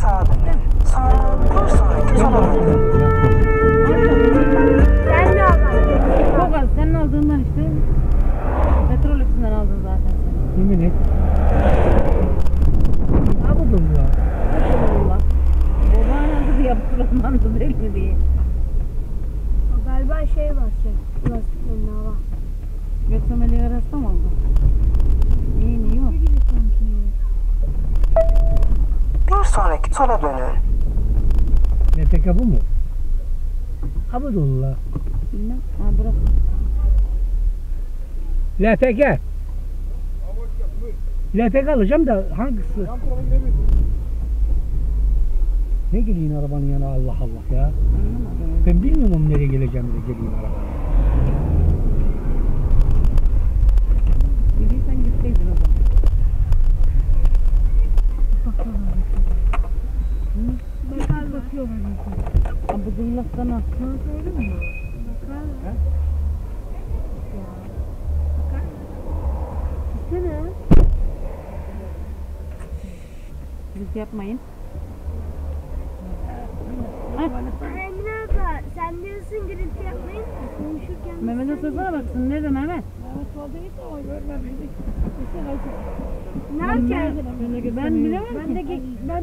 sağda. Sağda otur. Sen ne aldın? Kogaz senin aldığından işte. Petrol ikisinden aldın zaten. Yemin et. Ne yapalım ya? Babanın adı yaptırılmandı değil mi diye. Galiba şey basacak. Şey, Lastiklerini hava. Götürmeli arası mı? Sola dönün. LPK bu mu? Ha bu durumda. Bilmem. Ha bırak. LPK. LPK alacağım da hangisi? Ne geleyim arabanın yanına Allah Allah ya. Ben bilmiyorum nereye geleceğim de geleyim arabanın. Bakar bakıyorlar. Ha bu sana. Sana söyleyeyim mi? Bakar. He? Ya. Bakar. Gitsene. Siz yapmayın. Emine abla sen diyorsun gürültü yapmayın. Konuşurken Mehmet'e sorsana baksın. Nerede Mehmet? ne yapacağız? Ben bilemem. Ben de ben